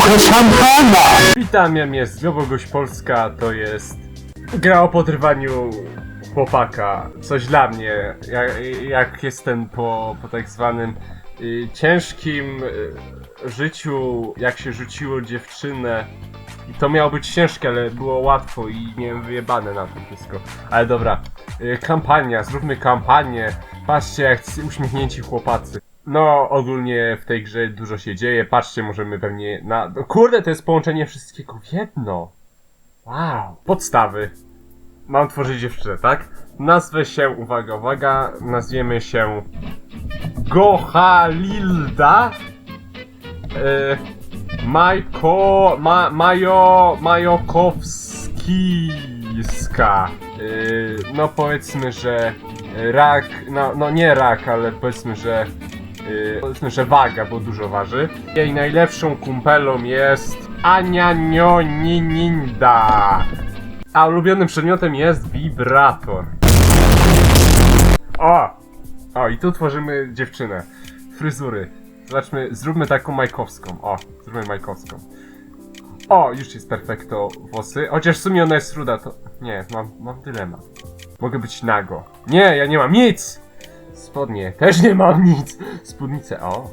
trochę szampana. Witam, ja jest Znowogość Polska, to jest gra o podrywaniu chłopaka. Coś dla mnie, jak, jak jestem po, po tak zwanym y, ciężkim y, życiu, jak się rzuciło dziewczynę. I to miało być ciężkie, ale było łatwo i miałem wyjebane na to wszystko. Ale dobra, y, kampania, zróbmy kampanię. Patrzcie jak ci uśmiechnięci chłopacy. No, ogólnie w tej grze dużo się dzieje. Patrzcie, możemy pewnie na. No, kurde, to jest połączenie wszystkiego w jedno. Wow. Podstawy. Mam tworzyć dziewczynę, tak? Nazwę się, uwaga, uwaga, nazwiemy się Gohalilda. Yy, Majko. Ma, Majo. Majokowskiska. Yy, no powiedzmy, że rak. No, no nie rak, ale powiedzmy, że. Yy, że waga, bo dużo waży. Jej najlepszą kumpelą jest Ania Nionininda. A ulubionym przedmiotem jest wibrator. O! O, i tu tworzymy dziewczynę. Fryzury. Zobaczmy, zróbmy taką majkowską. O, zróbmy majkowską. O, już jest perfekto włosy. Chociaż w sumie ona jest ruda, to... Nie, mam, mam dylemat. Mogę być nago. Nie, ja nie mam nic! Spodnie, też nie mam nic! Spódnice, o.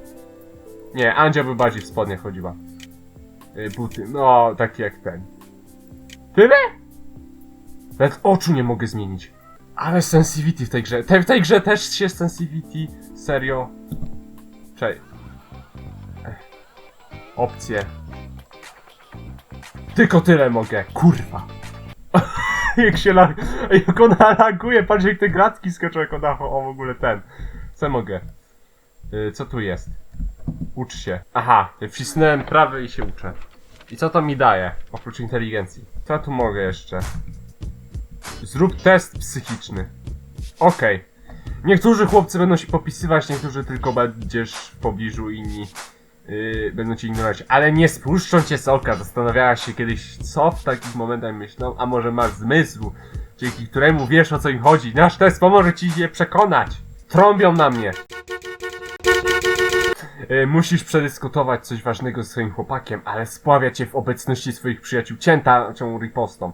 Nie, Andzia by bardziej w spodnie chodziła. Y, Buty, no, takie jak ten. Tyle? Nawet oczu nie mogę zmienić. Ale sensitivity w tej grze. Te, w tej grze też się sensitivity. Serio. Ech. Opcje. Tylko tyle mogę. Kurwa. Jak się. Jak ona laguje, patrz jak te gratki skoczą jak ona... O, w ogóle ten. Co mogę? Y, co tu jest? Ucz się. Aha, wcisnąłem prawy i się uczę. I co to mi daje? Oprócz inteligencji. Co ja tu mogę jeszcze? Zrób test psychiczny. Okej. Niektórzy chłopcy będą się popisywać, niektórzy tylko będziesz w pobliżu, inni yy, będą cię ignorować. Ale nie spuszczą cię z oka. Zastanawiałaś się kiedyś, co w takich momentach myślą, a może masz zmysł, dzięki któremu wiesz o co im chodzi. Nasz test pomoże ci je przekonać. Trąbią na mnie. Yy, musisz przedyskutować coś ważnego ze swoim chłopakiem, ale spławia cię w obecności swoich przyjaciół ciętą ripostą.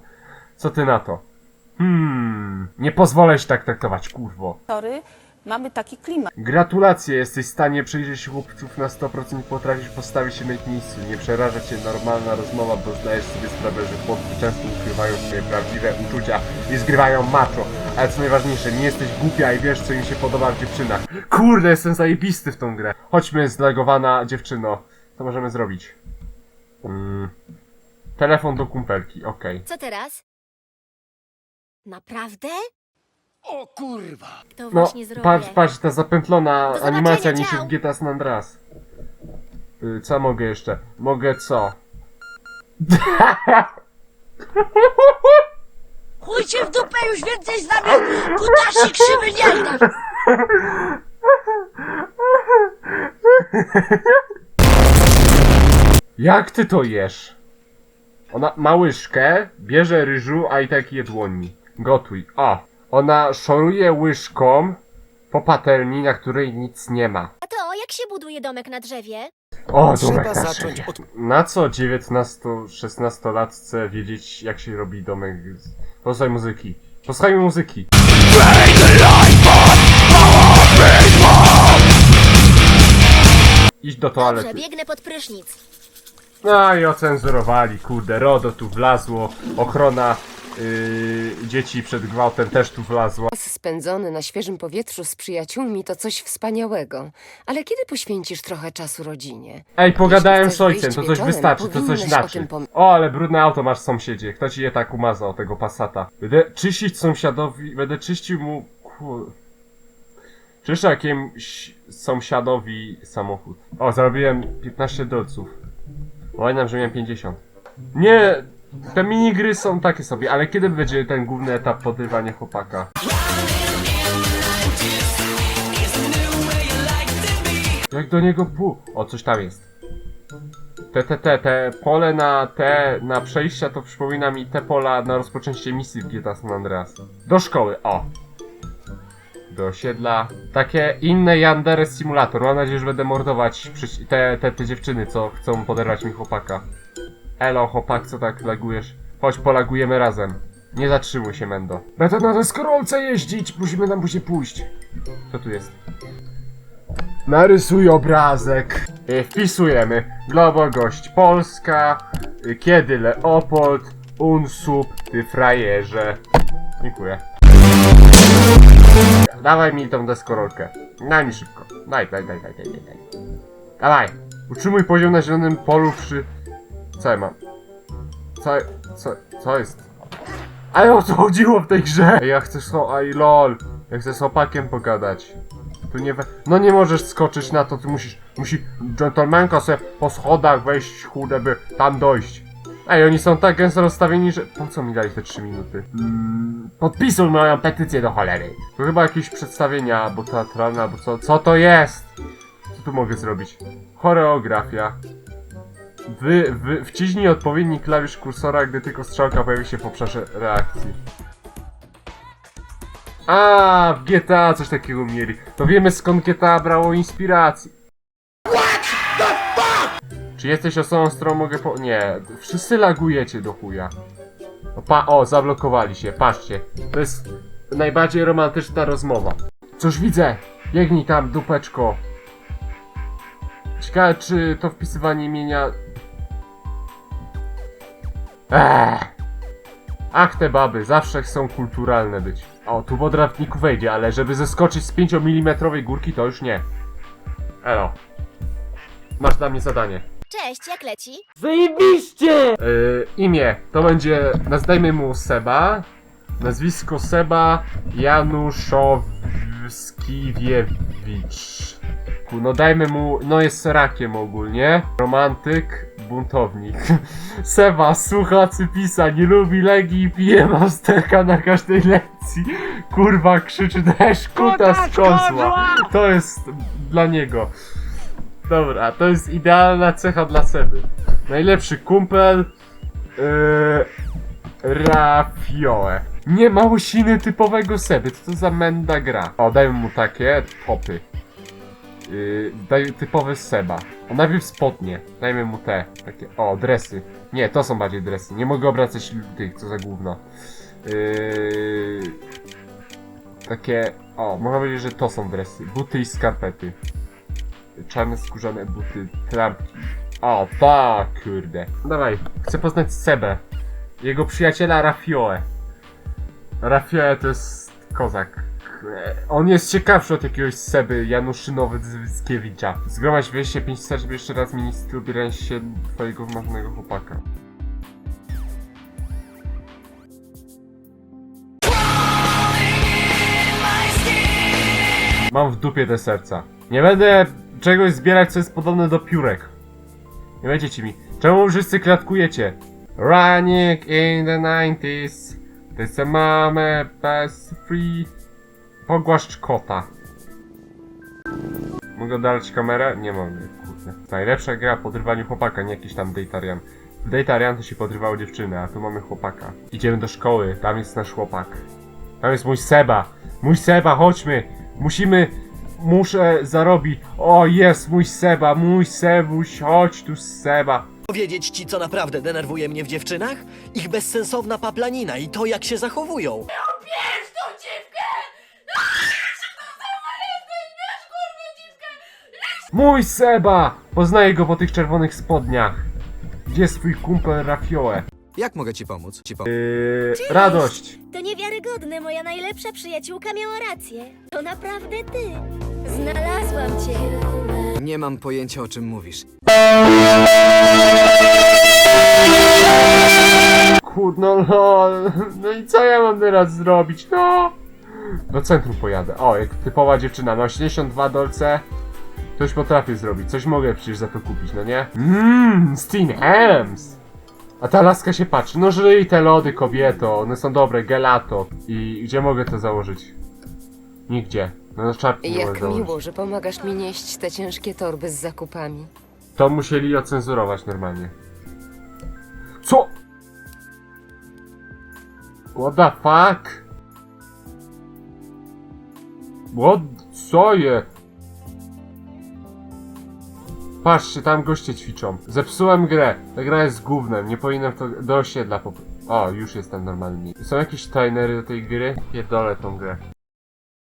Co ty na to? Hmm, nie pozwolę się tak traktować, kurwo. Tory mamy taki klimat. Gratulacje, jesteś w stanie przyjrzeć się chłopców na 100% i potrafisz postawić się na ich miejscu. Nie przeraża cię normalna rozmowa, bo zdajesz sobie sprawę, że chłopcy często ukrywają swoje prawdziwe uczucia i zgrywają macho. Ale co najważniejsze, nie jesteś głupia i wiesz, co im się podoba w dziewczynach. Kurde, jestem zajebisty w tą grę. Chodźmy, zlagowana dziewczyno. Co możemy zrobić? Mm. Telefon do kumpelki, okej. Co teraz? Naprawdę? O kurwa. To No, właśnie zrobię. patrz, patrz, ta zapętlona Do zobaczenia, animacja niż ciao. w GTA San Andreas. Y, Co mogę jeszcze? Mogę co? Chuj cię w dupę już więcej z nami kutasi krzywy nie. Jak ty to jesz? Ona ma łyżkę, bierze ryżu, a i tak je dłońmi. Gotuj. O! Ona szoruje łyżką po patelni, na której nic nie ma. A to jak się buduje domek na drzewie? O, Trzeba domek na zacząć drzewie. od- Na co 19-16 latce wiedzieć, jak się robi domek? z- Posłuchaj muzyki. Posłuchaj muzyki. Idź do Dobrze, toalety. biegnę pod prysznic. No i ocenzurowali, kurde, RODO tu wlazło, ochrona yy, dzieci przed gwałtem też tu wlazła. Czas spędzony na świeżym powietrzu z przyjaciółmi to coś wspaniałego. Ale kiedy poświęcisz trochę czasu rodzinie? Ej, pogadałem Jeśli z ojcem, chcesz to coś wieczorem, wystarczy, to coś powinnaś o znaczy. tym pom- O, ale brudne auto masz sąsiedzie, kto ci je tak umazał, tego Passata? Będę czyścić sąsiadowi, będę czyścił mu... Kur... Czyszczę jakimś sąsiadowi samochód. O, zarobiłem 15 dolców. Pamiętam, że miałem 50. Nie, te minigry są takie sobie, ale kiedy będzie ten główny etap podrywania chłopaka? Jak do niego pół? O, coś tam jest. Te, te, te, te pole na te, na przejścia to przypomina mi te pola na rozpoczęcie misji w GTA San Andreas. Do szkoły, o. do osiedla. Takie inne Yandere Simulator. Mam nadzieję, że będę mordować te, te, te dziewczyny, co chcą poderwać mi chłopaka. Elo, chłopak, co tak lagujesz? Chodź, polagujemy razem. Nie zatrzymuj się, Mendo. Będę na deskorolce jeździć, musimy tam później pójść. Co tu jest? Narysuj obrazek. Y, Wpisujemy. Globo gość Polska. y, Kiedy Leopold. Unsub. Ty frajerze. Dziękuję. Dawaj mi tą deskorolkę. Daj mi szybko. Daj, daj, daj, daj, daj, daj. daj. Dawaj. Utrzymuj poziom na zielonym polu przy... Co ja mam? Co, co, co jest? Ale o co chodziło w tej grze? Ej, Ja chcę so... Aj lol. Ja chcę z opakiem pogadać. Tu nie we... No nie możesz skoczyć na to, ty musisz... Musi dżentelmenka sobie po schodach wejść chude, by tam dojść. Ej, oni są tak gęsto rozstawieni, że... Po co mi dali te 3 minuty? Mm, podpisuj moją petycję do cholery. To chyba jakieś przedstawienia, albo teatralne, albo co... Co to jest? Co tu mogę zrobić? Choreografia. Wy, wy, wciśnij odpowiedni klawisz kursora, gdy tylko strzałka pojawi się w obszarze reakcji. A, w GTA coś takiego mieli. To wiemy skąd GTA brało inspiracji. Czy jesteś osobą, z którą mogę po... Nie, wszyscy lagujecie do chuja. O, pa... o, zablokowali się, patrzcie. To jest najbardziej romantyczna rozmowa. Cóż widzę? Biegnij tam, dupeczko. Ciekawe, czy to wpisywanie imienia... Eee. Ach, te baby, zawsze chcą kulturalne być. O, tu w draftniku wejdzie, ale żeby zeskoczyć z 5 mm górki, to już nie. Elo. Masz dla mnie zadanie. Cześć, jak leci? Yy, imię to będzie, nazwijmy mu Seba. Nazwisko Seba Januszowskiwiewicz. Ku- No dajmy mu, no jest rakiem ogólnie. Romantyk, buntownik. Seba słucha cypisa, nie lubi legii i pije masterka na każdej lekcji. Kurwa krzyczy też kuta z konsła. To jest dla niego. Dobra, to jest idealna cecha dla Seby. Najlepszy kumpel. Yy, Rafioe. Nie ma łysiny typowego Seby, co to za menda gra? O, dajmy mu takie topy. Yy, daj typowy Seba. O, najpierw spodnie. Dajmy mu te. Takie, o, dresy. Nie, to są bardziej dresy. Nie mogę obracać tych, co za gówno. Yy, takie, o, można powiedzieć, że to są dresy. Buty i skarpety. Czarne skórzane buty, trampki. O, tak, kurde. Dawaj, chcę poznać Sebę. Jego przyjaciela Rafioe. Rafioe to jest kozak. E, On jest ciekawszy od jakiegoś Seby Januszynowy-Zyckiewicza. Zgromadź 205 serc, żeby jeszcze raz minister ubierania się twojego wymarzonego chłopaka. Mam w dupie te serca. Nie będę czegoś zbierać, co jest podobne do piórek. Nie będziecie mi. Czemu wszyscy klatkujecie? Running in the 90s. Ty se mamy best free. Pogłaszcz kota. Mogę oddalać kamerę? Nie mogę, kurde. Najlepsza gra po podrywaniu chłopaka, nie jakiś tam Daytarian. W Daytarian to się podrywało dziewczyny, a tu mamy chłopaka. Idziemy do szkoły, tam jest nasz chłopak. Tam jest mój Seba. Mój Seba, chodźmy. Musimy... Muszę zarobić. O, jest mój Seba, mój Sebuś, chodź tu Seba. Powiedzieć ci, co naprawdę denerwuje mnie w dziewczynach? Ich bezsensowna paplanina i to, jak się zachowują. Mój Seba! Poznaję go po tych czerwonych spodniach. Gdzie jest twój kumpel Rafioe? Jak mogę ci pomóc? Ci po... Yy, radość. To niewiarygodne, moja najlepsza przyjaciółka miała rację. To naprawdę ty. Znalazłam cię. Nie mam pojęcia o czym mówisz. Kurno lol. No i co ja mam teraz zrobić? No. Do centrum pojadę. O, jak typowa dziewczyna. No 82 dolce. Coś potrafię zrobić. Coś mogę przecież za to kupić, no nie? Mmm, Steen Hams. A ta laska się patrzy. No żyj te lody, kobieto. One są dobre, gelato. I gdzie mogę to założyć? Nigdzie. No na czapki nie mogę Jak założyć. miło, że pomagasz mi nieść te ciężkie torby z zakupami. To musieli ocenzurować normalnie. Co? What the fuck? What? Co je? Patrzcie, tam goście ćwiczą. Zepsułem grę. Ta gra jest gównem, nie powinienem to do osiedla pop... O, już jestem normalny. Są jakieś trainery do tej gry? Pierdolę tą grę.